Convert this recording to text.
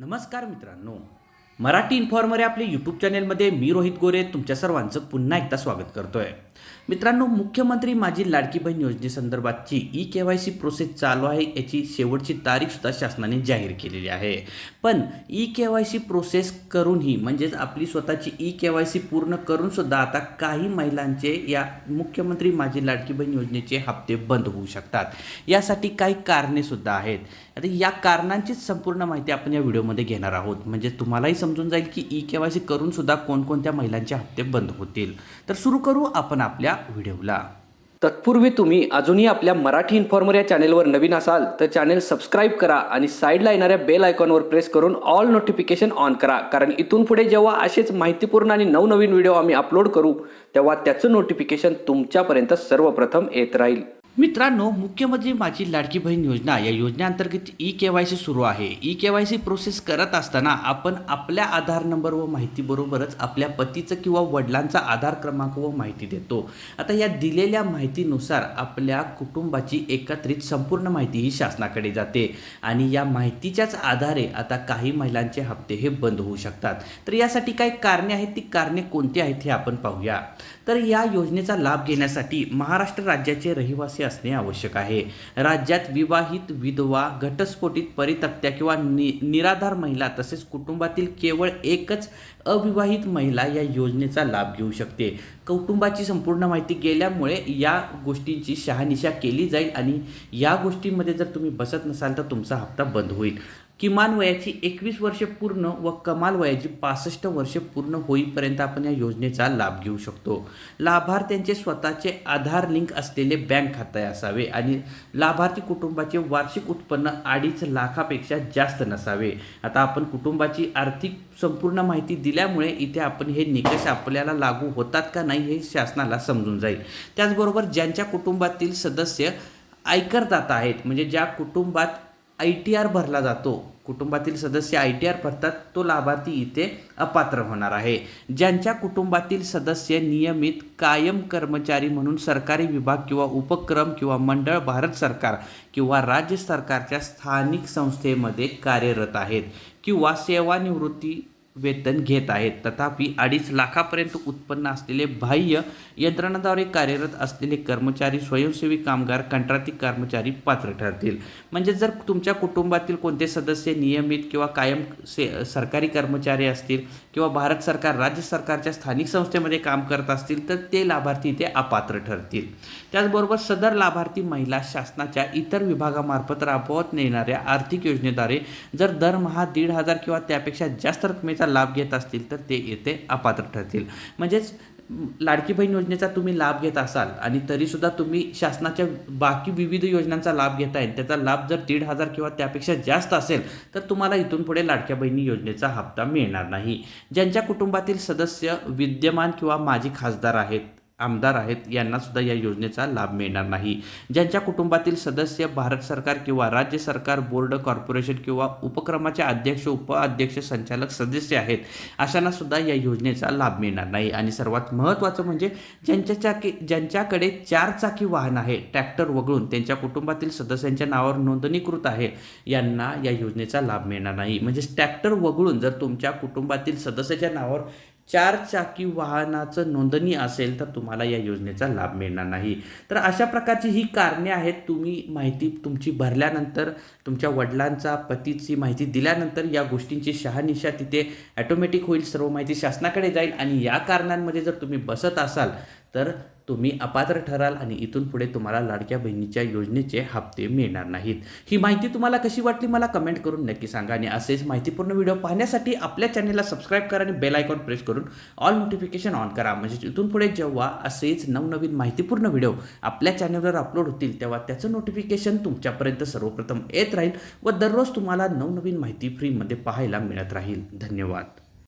नमस्कार मित्रांनो. मराठी इन्फॉर्मर या आपल्या यूट्यूब चॅनेलमध्ये मी रोहित गोरे तुमच्या सर्वांचं पुन्हा एकदा स्वागत करतोय. मित्रांनो मुख्यमंत्री माझी लाडकी बहीण योजनेसंदर्भातची E K Y C process चालू आहे याची शेवटची तारीखसुद्धा शासनाने जाहीर केलेली आहे. पण E K Y C process करूनही म्हणजेच आपली स्वतःची ई के वाय सी पूर्ण करूनसुद्धा आता काही महिलांचे या मुख्यमंत्री माझी लाडकी बहीण योजनेचे हप्ते बंद होऊ शकतात. यासाठी काही कारणे सुद्धा आहेत. आता या कारणांचीच संपूर्ण माहिती आपण या व्हिडिओमध्ये घेणार आहोत. म्हणजे तुम्हालाही समजून जाईल की ई के वाय सी करून सुद्धा कोणकोणत्या महिलांचे हप्ते बंद होतील. तर सुरू करू आपण आपल्या व्हिडिओला. तत्पूर्वी तुम्ही अजूनही आपल्या मराठी इन्फॉर्मर या चॅनेलवर नवीन असाल तर चॅनेल सबस्क्राईब करा आणि साईडला येणाऱ्या बेल आयकॉनवर प्रेस करून ऑल नोटिफिकेशन ऑन करा. कारण इथून पुढे जेव्हा असेच माहितीपूर्ण आणि नवनवीन व्हिडिओ आम्ही अपलोड करू तेव्हा त्याचं नोटिफिकेशन तुमच्यापर्यंत सर्वप्रथम येत राहील. मित्रांनो मुख्यमंत्री माझी लाडकी बहीण योजना या योजनेअंतर्गत ई के वाय सी सुरू आहे. E K Y C process करत असताना आपण आपल्या आधार नंबर व माहितीबरोबरच आपल्या पतीचं किंवा वडिलांचा आधार क्रमांक व माहिती देतो. आता या दिलेल्या माहितीनुसार आपल्या कुटुंबाची एकत्रित संपूर्ण माहिती ही शासनाकडे जाते आणि या माहितीच्याच आधारे आता काही महिलांचे हप्ते हे बंद होऊ शकतात. तर यासाठी काही कारणे आहेत? ती कारणे कोणती आहेत हे आपण पाहूया. तर या योजनेचा लाभ घेण्यासाठी महाराष्ट्र राज्याचे रहिवासी असणे आवश्यक आहे. राज्यात विवाहित विधवा घटस्फोटित परितक्त्या किंवा नि निराधार महिला तसेच कुटुंबातील केवळ एकच अविवाहित महिला या योजनेचा लाभ घेऊ शकते. कुटुंबाची संपूर्ण माहिती गेल्यामुळे या गोष्टींची शहानिशा केली जाईल आणि या गोष्टींमध्ये जर तुम्ही बसत नसाल तर तुमचा हप्ता बंद होईल. किमान वयाची एकवीस वर्षे पूर्ण व कमाल वयाची पासष्ट वर्षे पूर्ण होईपर्यंत आपण या योजनेचा लाभ घेऊ शकतो. लाभार्थ्यांचे स्वतःचे आधार लिंक असलेले बँक खाते असावे आणि लाभार्थी कुटुंबाचे वार्षिक उत्पन्न अडीच लाखापेक्षा जास्त नसावे. आता आपण कुटुंबाची आर्थिक संपूर्ण माहिती दिल्यामुळे इथे आपण हे निकष आपल्याला लागू होतात का नाही हे शासनाला समजून जाईल. त्याचबरोबर ज्यांच्या कुटुंबातील सदस्य आयकरदाता आहेत म्हणजे ज्या कुटुंबात आय टी आर भरला जातो कुटुंबातील सदस्य आय टी आर भरतात तो लाभार्थी इथे अपात्र होणार आहे. ज्यांच्या कुटुंबातील सदस्य नियमित कायम कर्मचारी म्हणून सरकारी विभाग किंवा उपक्रम किंवा मंडळ भारत सरकार किंवा राज्य सरकारच्या स्थानिक संस्थेमध्ये कार्यरत आहेत किंवा सेवानिवृत्ती वेतन घेत आहेत. तथापि अडीच लाखापर्यंत उत्पन्न असलेले बाह्य यंत्रणाद्वारे कार्यरत असलेले कर्मचारी स्वयंसेवी कामगार कंत्राटी कर्मचारी पात्र ठरतील. म्हणजे जर तुमच्या कुटुंबातील कोणते सदस्य नियमित किंवा कायम से सरकारी कर्मचारी असतील किंवा भारत सरकार राज्य सरकारच्या स्थानिक संस्थेमध्ये काम करत असतील तर ते लाभार्थी ते अपात्र ठरतील. त्याचबरोबर सदर लाभार्थी महिला शासनाच्या इतर विभागामार्फत राबवत नेणाऱ्या आर्थिक योजनेद्वारे जर दरमहा दीड हजार किंवा त्यापेक्षा जास्त रकमेचा लाभ घेत असतील तर ते येथे अपात्र ठरतील. म्हणजेच लाडकी बहीण योजनेचा तुम्ही लाभ घेत असाल आणि तरीसुद्धा तुम्ही शासनाच्या बाकी विविध योजनांचा लाभ घेताय त्याचा लाभ जर दीड हजार किंवा त्यापेक्षा जास्त असेल तर तुम्हाला इथून पुढे लाडक्या बहिणी योजनेचा हप्ता मिळणार नाही. ज्यांच्या कुटुंबातील सदस्य विद्यमान किंवा माजी खासदार आहेत आमदार आहेत यांना सुद्धा या योजनेचा लाभ मिळणार नाही. ज्यांच्या कुटुंबातील सदस्य भारत सरकार किंवा राज्य सरकार बोर्ड कॉर्पोरेशन किंवा उपक्रमाचे अध्यक्ष उपाध्यक्ष संचालक सदस्य आहेत अशांना सुद्धा या योजनेचा लाभ मिळणार नाही. आणि सर्वात महत्त्वाचं म्हणजे ज्यांच्या चाकी ज्यांच्याकडे चार चाकी वाहन आहे ट्रॅक्टर वगळून त्यांच्या कुटुंबातील सदस्यांच्या नावावर नोंदणीकृत आहे यांना या योजनेचा लाभ मिळणार नाही. म्हणजे ट्रॅक्टर वगळून जर तुमच्या कुटुंबातील सदस्याच्या नावावर चार चाकी वाहनाचं नोंदणी असेल तर तुम्हाला या योजनेचा लाभ मिळणार नाही. तर अशा प्रकारची ही कारणे आहेत. तुम्ही माहिती तुमची भरल्यानंतर तुमच्या वडिलांचा पतीची माहिती दिल्यानंतर या गोष्टींची शहानिशा तिथे ॲटोमॅटिक होईल. सर्व माहिती शासनाकडे जाईल आणि या कारणांमध्ये जर तुम्ही बसत असाल तर तुम्ही अपात्र ठराल आणि इथून पुढे तुम्हाला लाडक्या बहिणीच्या योजनेचे हप्ते मिळणार नाहीत. ही माहिती तुम्हाला कशी वाटली मला कमेंट करून नक्की सांगा आणि असेच माहितीपूर्ण व्हिडिओ पाहण्यासाठी आपल्या चॅनलला सबस्क्राईब करा आणि बेल आयकॉन प्रेस करून ऑल नोटिफिकेशन ऑन करा. म्हणजे इथून पुढे जेव्हा असेच नवनवीन माहितीपूर्ण व्हिडिओ आपल्या चॅनलवर अपलोड होतील तेव्हा त्याचं नोटिफिकेशन तुमच्यापर्यंत सर्वप्रथम येत राहील व दररोज तुम्हाला नवनवीन माहिती फ्रीमध्ये पाहायला मिळत राहील. धन्यवाद.